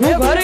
હું ઘરે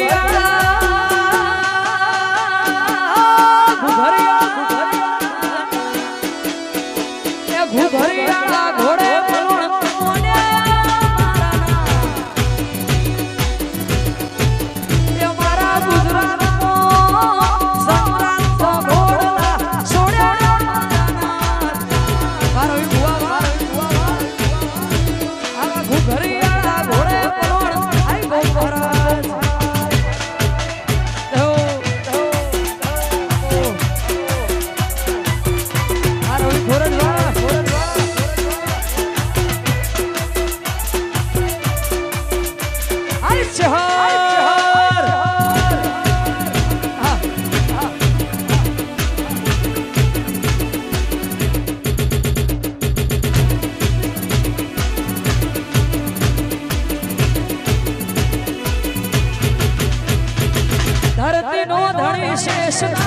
Listen.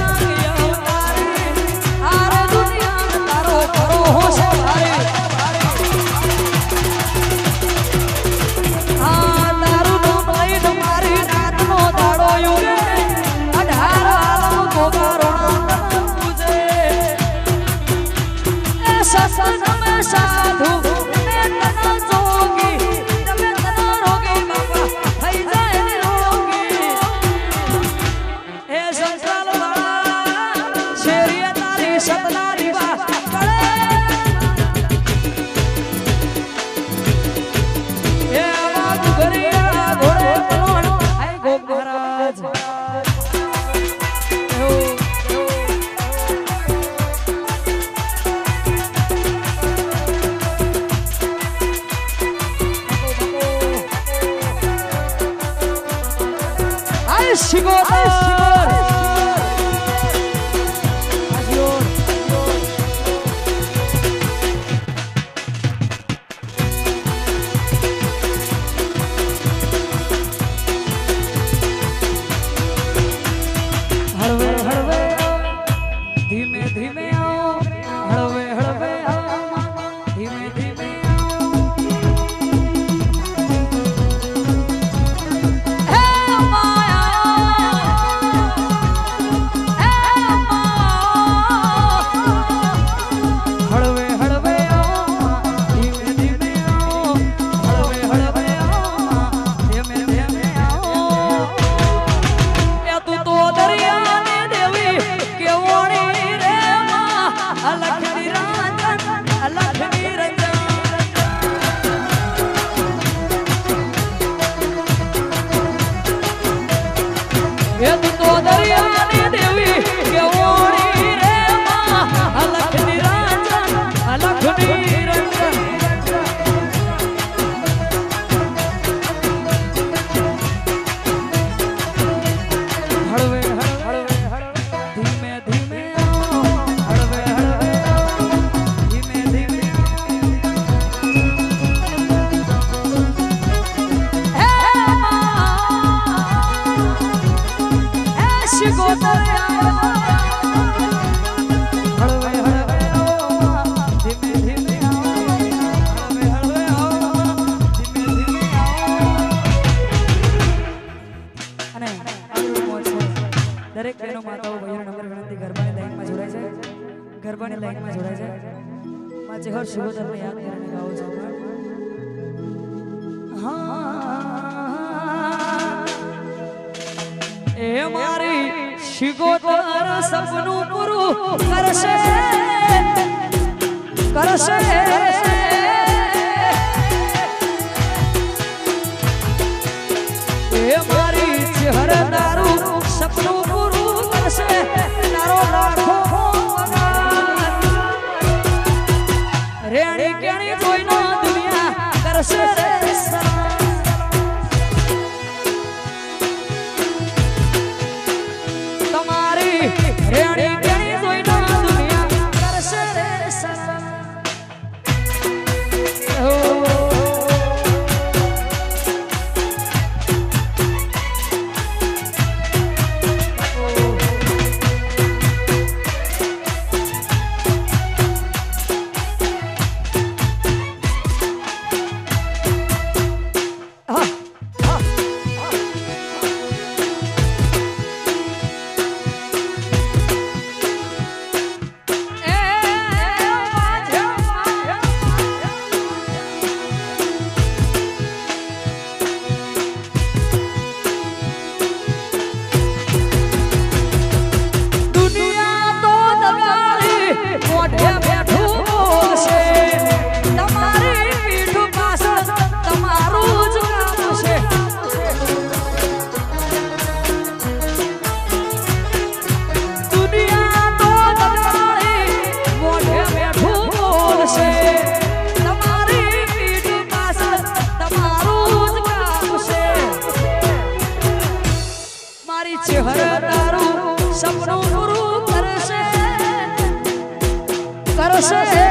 કૃપાની લાઈનમાં જોડાય છે માજે હર શુભ યાદ કરીને ગાઓ છો. હા. એ મારી શિગોતર સપનું પૂરું કરશે. કરશે. મારી ચહેરા તારું સપનું પૂરું કરશે. તારો નારો મારી ચહેર તારું સપનું પૂરું કરશે. કરશે.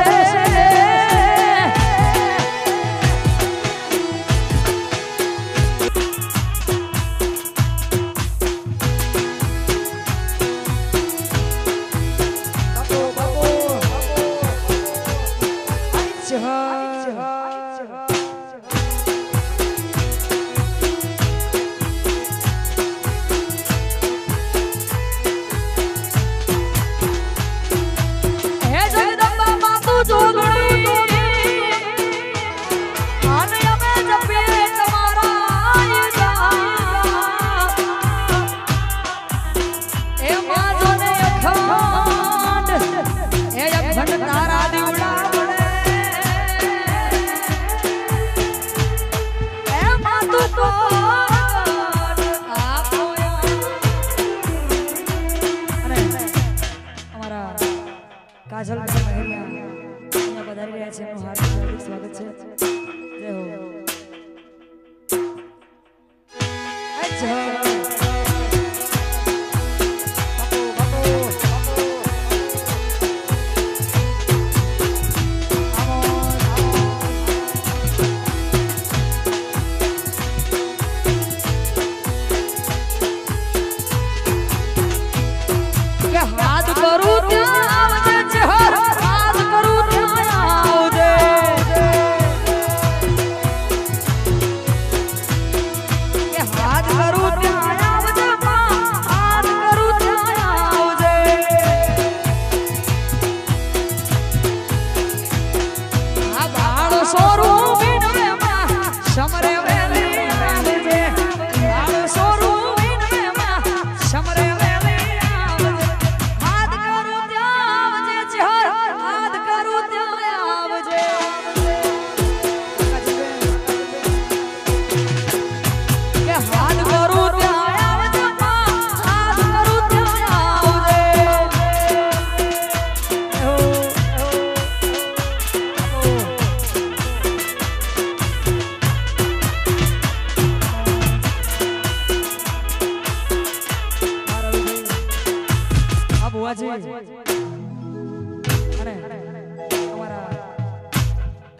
ગઝલ મહેલ પધારી રહ્યા છે એમનું હાર્દિક સ્વાગત છે.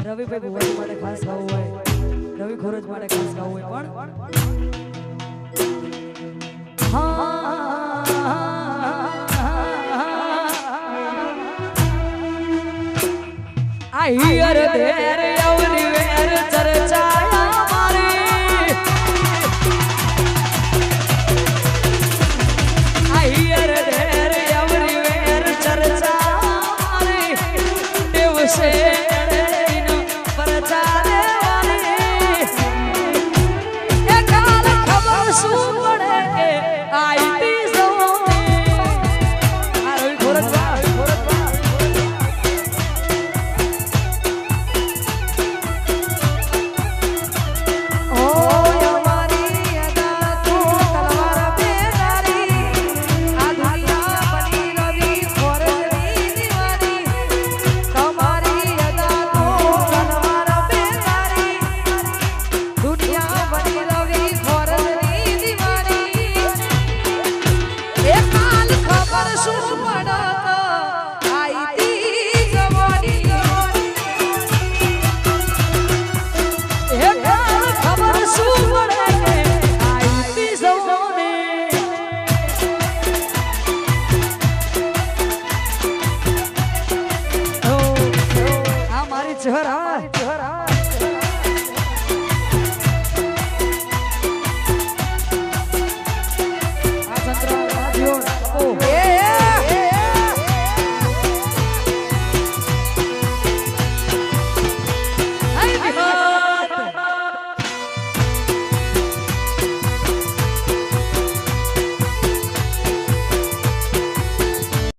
રવિભાઈ ભુવાજી માટે ખાસ ગાવું હોય. રવિ ખોરજ માટે ખાસ ગાવું હોય, પણ હા. ஐயர் தேர் அவனி வேறு சர்ச்சா